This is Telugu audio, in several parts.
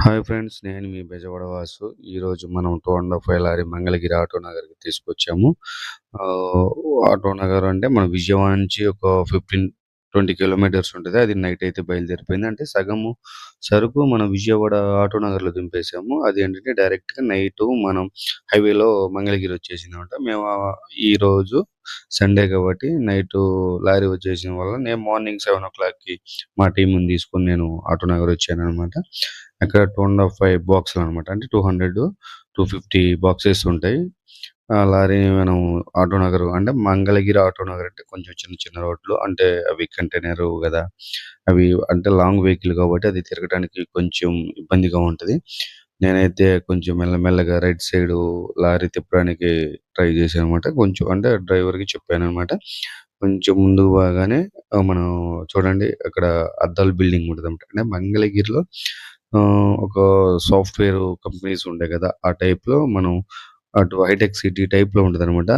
హాయ్ ఫ్రెండ్స్ నేను మీ బెజవాడ వాసు ఈరోజు మనం two and half lorry Mangalagiri auto నగర్కి తీసుకొచ్చాము. ఆ, ఆటో నగర్ అంటే మన విజయవాడ నుంచి ఒక ఫిఫ్టీన్ ట్వంటీ కిలోమీటర్స్ ఉంటుంది. అది నైట్ అయితే బయలుదేరిపోయింది. అంటే సగము సరుకు మనం విజయవాడ ఆటో నగర్లో దింపేసాము అది ఏంటంటే డైరెక్ట్గా నైట్ మనం హైవేలో మంగళగిరి వచ్చేసింది అనమాట మేము ఈ రోజు సండే కాబట్టి నైట్ లారీ వచ్చేసిన వల్ల నేను మార్నింగ్ సెవెన్ ఓ క్లాక్కి మా టీం తీసుకొని నేను ఆటో నగర్ వచ్చాను అనమాట అక్కడ టూ అండ్ హాఫ్ ఫైవ్ బాక్సులు అనమాట. అంటే two hundred two fifty boxes ఉంటాయి. లారీ మనం ఆటో నగర్ అంటే మంగళగిరి ఆటో నగర్ అంటే కొంచెం చిన్న చిన్న రోడ్లు. అంటే అవి కంటైనర్ కదా. అవి అంటే లాంగ్ వెహికల్ కాబట్టి అది తిరగడానికి కొంచెం ఇబ్బందిగా ఉంటది. నేనైతే కొంచెం మెల్లమెల్లగా రైట్ సైడ్ లారీ తిప్పడానికి ట్రై చేశాను అనమాట కొంచెం అంటే డ్రైవర్కి చెప్పాను అనమాట కొంచెం ముందుకు బాగానే మనం చూడండి అక్కడ అద్దాల బిల్డింగ్ ఉంటుంది అనమాట అంటే మంగళగిరిలో ఆ, ఒక సాఫ్ట్వేర్ కంపెనీస్ ఉంటాయి కదా ఆ టైప్లో మనం అటు హైటెక్ సిటీ టైప్లో ఉంటది అనమాట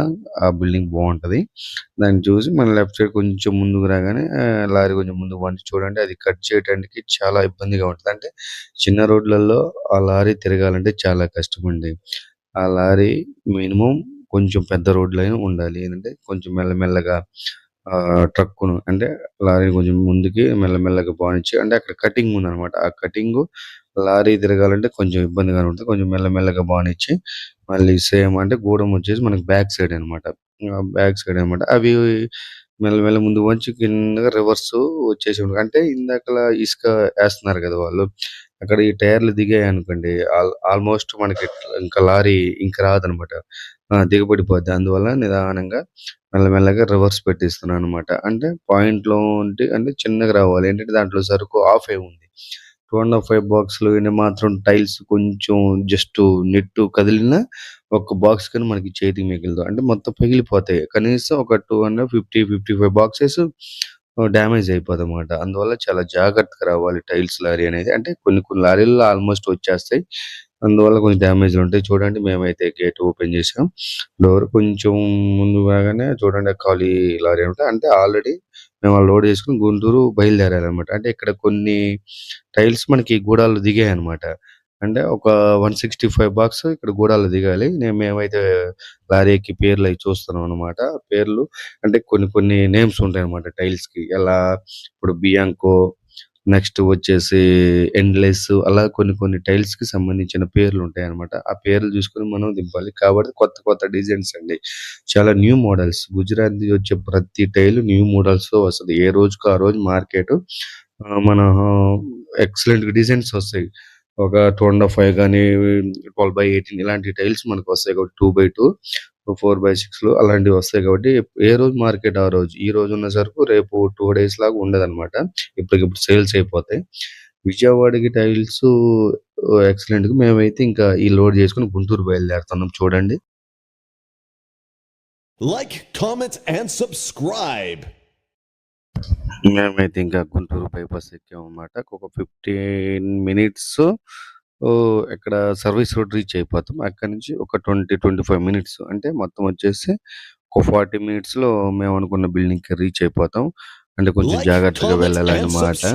ఆ బిల్డింగ్ బాగుంటది దాన్ని చూసి మన లెఫ్ట్ సైడ్ కొంచెం ముందుకు రాగానే లారీ కొంచెం ముందు వండి చూడండి. అది కట్ చేయడానికి చాలా ఇబ్బందిగా ఉంటది. అంటే చిన్న రోడ్లలో ఆ లారీ తిరగాలంటే చాలా కష్టం అండి ఆ లారీ మినిమం కొంచెం పెద్ద రోడ్లైనా ఉండాలి. ఏంటంటే కొంచెం మెల్లమెల్లగా ఆ ట్రక్కును అంటే లారీ కొంచెం ముందుకి మెల్లమెల్లగా బాగుంచి అంటే అక్కడ కటింగ్ ఉందన్నమాట. ఆ కటింగ్ లారీ తిరగాలంటే కొంచెం ఇబ్బందిగానే ఉంటుంది. కొంచెం మెల్లమెల్లగా బానిచ్చి మళ్ళీ సేమ్ అంటే గూడెం వచ్చేసి మనకి బ్యాక్ సైడ్ అన్నమాట. బ్యాక్ సైడ్ అన్నమాట. అవి మెల్లమెల్ల ముందు వంచి కింద రివర్స్ వచ్చేసి ఉంటుంది. అంటే ఇందాకలా ఇసుక వేస్తున్నారు కదా వాళ్ళు. అక్కడ ఈ టైర్లు దిగాయి అనుకోండి ఆల్మోస్ట్ మనకి ఇంకా లారీ ఇంకా రాదనమాట దిగబడిపోద్ది. అందువల్ల నిదానంగా మెల్లమెల్లగా రివర్స్ పెట్టిస్తున్నాను అనమాట అంటే పాయింట్లో ఉంటే అంటే చిన్నగా రావాలి. ఏంటంటే దాంట్లో సరుకు ఆఫ్ అయి ఉంది. టూ అండ్ హాఫ్ ఫైవ్ బాక్స్లు మాత్రం టైల్స్ కొంచెం జస్ట్ నెట్ కదిలినా ఒక బాక్స్ కానీ మనకి చేతికి మిగిలదు. అంటే మొత్తం పగిలిపోతాయి. కనీసం ఒక two hundred fifty fifty five boxes damage అయిపోతుంది అనమాట అందువల్ల చాలా జాగ్రత్తగా రావాలి టైల్స్ లారీ అనేది. అంటే కొన్ని కొన్ని లారీల్లో ఆల్మోస్ట్ వచ్చేస్తాయి. అందువల్ల కొంచెం డ్యామేజ్లు ఉంటాయి. చూడండి మేమైతే గేట్ ఓపెన్ చేసాం డోర్ కొంచెం ముందు బాగానే చూడండి ఖాళీ లారీ ఉంటాయి అంటే ఆల్రెడీ మేము లోడ్ చేసుకుని గుంటూరు బయలుదేరాలన్నమాట. అంటే ఇక్కడ కొన్ని టైల్స్ మనకి గూడాలు దిగాయి అన్నమాట అంటే ఒక వన్ సిక్స్టీ ఫైవ్ బాక్స్ ఇక్కడ గూడాలు దిగాలి. నేను మేమైతే లారీకి పేర్లు అవి చూస్తున్నాం అనమాట పేర్లు అంటే కొన్ని కొన్ని నేమ్స్ ఉంటాయి అనమాట టైల్స్కి. ఎలా? ఇప్పుడు బియాంకో నెక్స్ట్ వచ్చేసి ఎండ్లెస్ అలా కొన్ని కొన్ని టైల్స్కి సంబంధించిన పేర్లు ఉంటాయి అనమాట ఆ పేర్లు చూసుకొని మనం దింపాలి. కాబట్టి కొత్త కొత్త డిజైన్స్ అండి. చాలా న్యూ మోడల్స్ గుజరాత్ వచ్చే ప్రతి టైల్ న్యూ మోడల్స్తో వస్తుంది. ఏ రోజుకు ఆ రోజు మార్కెట్ మన ఎక్సలెంట్ డిజైన్స్ వస్తాయి. ఒక టూ అండ్ ఫైవ్ కానీ ట్వెల్వ్ బై ఎయిటీన్ ఇలాంటి టైల్స్ మనకు వస్తాయి. కాబట్టి two by two four by సిక్స్లో అలాంటివి వస్తాయి కాబట్టి ఏ రోజు మార్కెట్ ఆ రోజు? ఈ రోజు ఉన్న సరుకు రేపు టూ డేస్ లాగా ఉండదు అనమాట ఇప్పటికిప్పుడు సేల్స్ అయిపోతాయి. విజయవాడకి టైల్స్ ఎక్సలెంట్గా మేమైతే ఇంకా ఈ లోడ్ చేసుకుని గుంటూరు బయలుదేరుతున్నాం. చూడండి. Like, comment, and subscribe. మేమైతే ఇంకా గుంటూరు బైపాస్ ఎక్కామన్నమాట. ఒక ఫిఫ్టీన్ మినిట్స్ ఇక్కడ సర్వీస్ రోడ్ రీచ్ అయిపోతాం. అక్కడ నుంచి ఒక ట్వంటీ ట్వంటీ ఫైవ్ మినిట్స్. అంటే మొత్తం వచ్చేసి ఒక ఫార్టీ మినిట్స్లో మేము అనుకున్న బిల్డింగ్కి రీచ్ అయిపోతాం. అంటే కొంచెం జాగ్రత్తగా వెళ్ళాలన్నమాట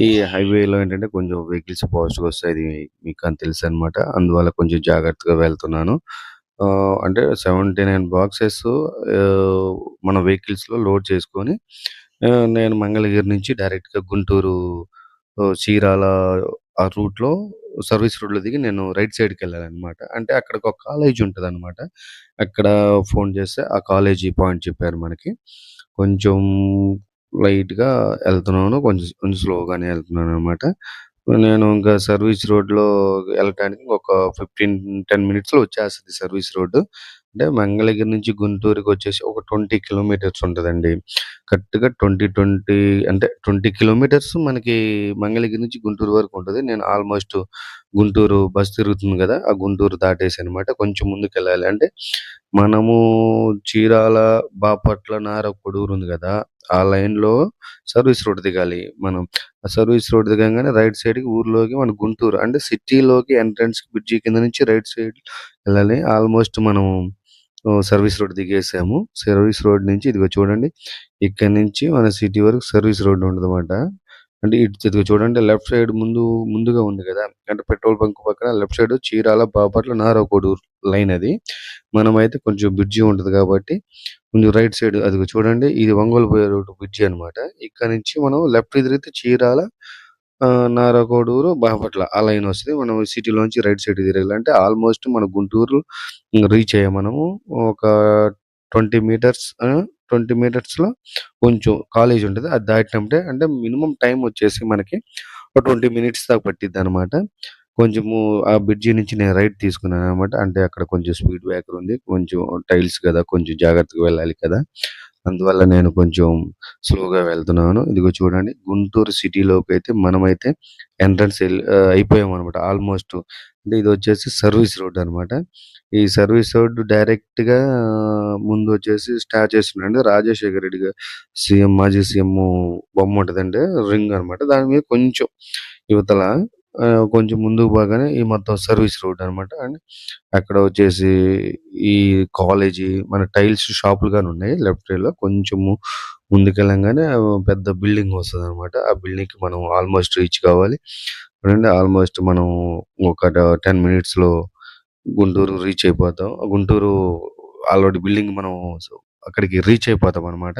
ఈ. హైవేలో ఏంటంటే కొంచెం వెహికల్స్ పాజిటివ్ వస్తాయి. మీకు అని తెలుసు అనమాట అందువల్ల కొంచెం జాగ్రత్తగా వెళ్తున్నాను. అంటే సెవెంటీ నైన్ బాక్సెస్ మన వెహికల్స్లో లోడ్ చేసుకొని నేను మంగళగిరి నుంచి డైరెక్ట్గా గుంటూరు చీరాల ఆ రూట్లో సర్వీస్ రోడ్లో దిగి నేను రైట్ సైడ్కి వెళ్ళాలన్నమాట. అంటే అక్కడికి ఒక కాలేజ్ ఉంటుంది అనమాట అక్కడ ఫోన్ చేస్తే ఆ కాలేజీ పాయింట్ చెప్పారు మనకి. కొంచెం లైట్గా వెళ్తున్నాను. కొంచెం కొంచెం స్లోగానే వెళ్తున్నాను అనమాట నేను ఇంకా సర్వీస్ రోడ్లో వెళ్ళటానికి ఒక ఫిఫ్టీన్ టెన్ మినిట్స్లో వచ్చేస్తుంది సర్వీస్ రోడ్ అంటే మంగళగిరి నుంచి గుంటూరుకి వచ్చేసి ఒక ట్వంటీ కిలోమీటర్స్ ఉంటదండి. కరెక్ట్గా ట్వంటీ ట్వంటీ అంటే ట్వంటీ కిలోమీటర్స్ మనకి మంగళగిరి నుంచి గుంటూరు వరకు ఉంటది. నేను ఆల్మోస్ట్ గుంటూరు బస్ తిరుగుతుంది కదా ఆ గుంటూరు దాటేసి అనమాట కొంచెం ముందుకు వెళ్ళాలి అంటే మనము చీరాల బాపట్ల నార కొడూరు ఉంది కదా ఆ లైన్లో సర్వీస్ రోడ్ దిగాలి. మనం ఆ సర్వీస్ రోడ్ దిగంగానే రైట్ సైడ్కి ఊర్లోకి మన గుంటూరు అంటే సిటీలోకి ఎంట్రన్స్ బ్రిడ్జి కింద నుంచి రైట్ సైడ్ వెళ్ళాలి. ఆల్మోస్ట్ మనం సర్వీస్ రోడ్ దిగేసాము. సర్వీస్ రోడ్ నుంచి ఇదిగో చూడండి. ఇక్కడ నుంచి మన సిటీ వరకు సర్వీస్ రోడ్ ఉండదన్నమాట అంటే ఇటు ఇదిగో చూడండి లెఫ్ట్ సైడ్ ముందు ముందుగా ఉంది కదా! అంటే పెట్రోల్ బంక్ పక్కన left side Chirala, Bapatla, Narakoduru line అది. మనమైతే కొంచెం బ్రిడ్జి ఉంటది కాబట్టి కొంచెం రైట్ సైడ్ అది చూడండి ఇది ఒంగోలు పోయే రోడ్డు బ్రిడ్జి అన్నమాట. ఇక్కడ నుంచి మనం లెఫ్ట్ తిరిగితే చీరాల నారాకోడూరు, బాపట్ల ఆ లైన్ వస్తది. మనం సిటీలోంచి రైట్ సైడ్ తిరగాలంటే ఆల్మోస్ట్ మన గుంటూరు రీచ్ అయ్యాం మనము. ఒక 20 మీటర్స్ ట్వంటీ మీటర్స్‌లో కొంచెం కాలేజ్ ఉంటుంది అది దాటినప్పుడే అంటే మినిమమ్ టైం వచ్చేసి మనకి ఒక 20 మినిట్స్ దాకా పట్టిద్దనమాట. కొంచెము ఆ బ్రిడ్జి నుంచి నేను రైట్ తీసుకున్నాను అనమాట అంటే అక్కడ కొంచెం స్పీడ్ బ్రేకర్ ఉంది. కొంచెం టైల్స్ కదా! కొంచెం జాగ్రత్తగా వెళ్ళాలి కదా! అందువల్ల నేను కొంచెం స్లోగా వెళ్తున్నాను. ఇదిగో చూడండి గుంటూరు సిటీలోకైతే మనమైతే ఎంట్రన్స్ ఎల్ ఆహ్, ఆల్మోస్ట్. అంటే ఇదొచ్చేసి సర్వీస్ రోడ్ అనమాట. ఈ సర్వీస్ రోడ్ డైరెక్ట్‌గా ముందొచ్చేసి స్టార్ట్ చేస్తున్నాడు రాజశేఖర రెడ్డి గారు సీఎం మాజీ సీఎం బొమ్మ ఉంటదండి. రింగ్ అనమాట. దాని మీద కొంచెం ఇవతల కొంచెం ముందుకు పోగానే ఈ మొత్తం సర్వీస్ రోడ్ అనమాట. అండ్ అక్కడ వచ్చేసి ఈ కాలేజీ మన టైల్స్ షాపులు గాని ఉన్నాయి లెఫ్ట్ సైడ్‌లో. కొంచెము ముందుకెళ్ళంగానే పెద్ద బిల్డింగ్ వస్తదనమాట. ఆ బిల్డింగ్‌కి మనం ఆల్మోస్ట్ రీచ్ కావాలి. చూడండి ఆల్మోస్ట్ మనం ఒక ట 10 మినిట్స్‌లో గుంటూరు రీచ్ అయిపోతాం. గుంటూరు ఆల్రెడీ బిల్డింగ్ మనం అక్కడికి రీచ్ అయిపోతామనమాట.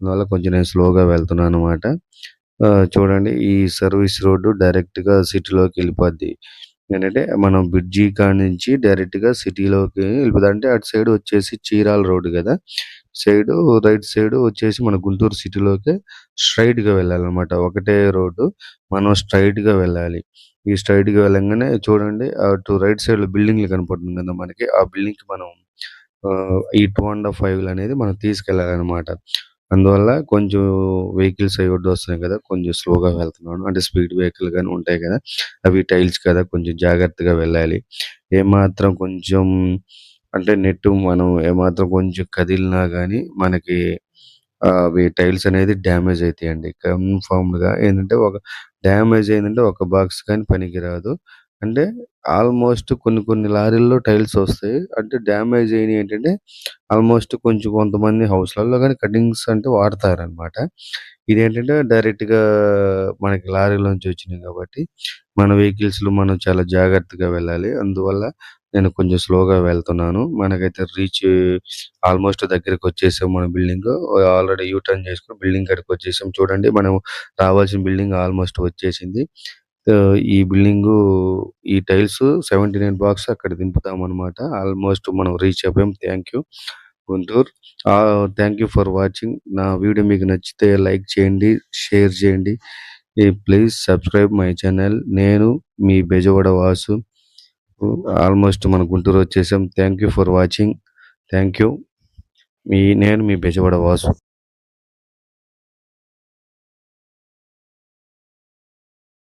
అందువల్ల కొంచెం నేను స్లోగా వెళ్తున్నాననమాట. ఆ చూడండి ఈ సర్వీస్ రోడ్ డైరెక్ట్‌గా సిటీలోకి వెళ్ళిపోద్ది. ఏంటంటే మనం బ్రిడ్జి కాడ్నుంచి డైరెక్ట్‌గా సిటీలోకి వెళ్ళిపోద్ది అంటే అటు సైడ్ వచ్చేసి చీరాల రోడ్ కదా సైడు రైట్ సైడ్ వచ్చేసి మన గుంటూరు సిటీలోకి స్ట్రెయిట్‌గా వెళ్ళాలన్నమాట. ఒకటే రోడ్డు. మనం స్ట్రెయిట్‌గా వెళ్ళాలి. ఈ స్ట్రెయిట్‌గా వెళ్ళంగానే చూడండి అటు రైట్ సైడ్‌లో బిల్డింగ్‌లు కనపడుతుంది కదా! మనకి. ఆ బిల్డింగ్‌కి మనం ఆహ్, ఈ 2 ½ హైవేలు అనేది మనం తీసుకెళ్ళాలన్నమాట అందువల్ల కొంచెం వెహికల్స్ అవి అడ్డొస్తున్నాయి కదా! కొంచెం స్లోగా వెళ్తున్నాను. అంటే స్పీడ్ వెహికల్ కానీ ఉంటాయి కదా! అవి టైల్స్ కదా! కొంచెం జాగ్రత్తగా వెళ్ళాలి. ఏమాత్రం కొంచెం అంటే నెట్ మనం ఏమాత్రం కొంచెం కదిలినా కానీ మనకి అవి టైల్స్ అనేది డ్యామేజ్ అవుతాయండి కన్ఫర్మ్‌గా ఏంటంటే ఒక డ్యామేజ్ అయిందంటే ఒక బాక్స్ కానీ పనికిరాదు. అంటే ఆల్మోస్ట్ కొన్ని కొన్ని లారీల్లో టైల్స్ వస్తాయి. అంటే డ్యామేజ్ అయినవి ఏంటంటే ఆల్మోస్ట్ కొంచెం కొంతమంది హౌస్‌లలో కానీ కటింగ్స్ అంటే వాడతారనమాట. ఇదేంటంటే డైరెక్ట్‌గా మనకి లారీలోంచి వచ్చినాయి కాబట్టి మన వెహికల్స్‌లో మనం చాలా జాగ్రత్తగా వెళ్ళాలి. అందువల్ల నేను కొంచెం స్లోగా వెళ్తున్నాను. మనకైతే రీచ్ ఆల్మోస్ట్ దగ్గరికొచ్చేసాం మన బిల్డింగ్ ఆల్రెడీ యూ టర్న్ చేసుకుని బిల్డింగ్ కాడికొచ్చేసాం. చూడండి మనం రావాల్సిన బిల్డింగ్ ఆల్మోస్ట్ వచ్చేసింది. ఆహ్, ఈ బిల్డింగు ఈ టైల్స్ 79 బాక్స్ అక్కడ దింపుతాం అన్నమాట ఆల్మోస్ట్ మనం రీచ్ అయిపోయాం. Thank you Guntur. Ah, thank you for watching. నా వీడియో మీకు నచ్చితే లైక్ చేయండి, షేర్ చేయండి. ఈ ప్లీజ్ సబ్స్క్రైబ్ మై ఛానల్. నేను మీ బెజవాడ వాసు. ఆల్మోస్ట్ మన గుంటూరు వచ్చేసాం. Thank you for watching. Thank you. మీ నేను మీ బెజవాడ వాసు.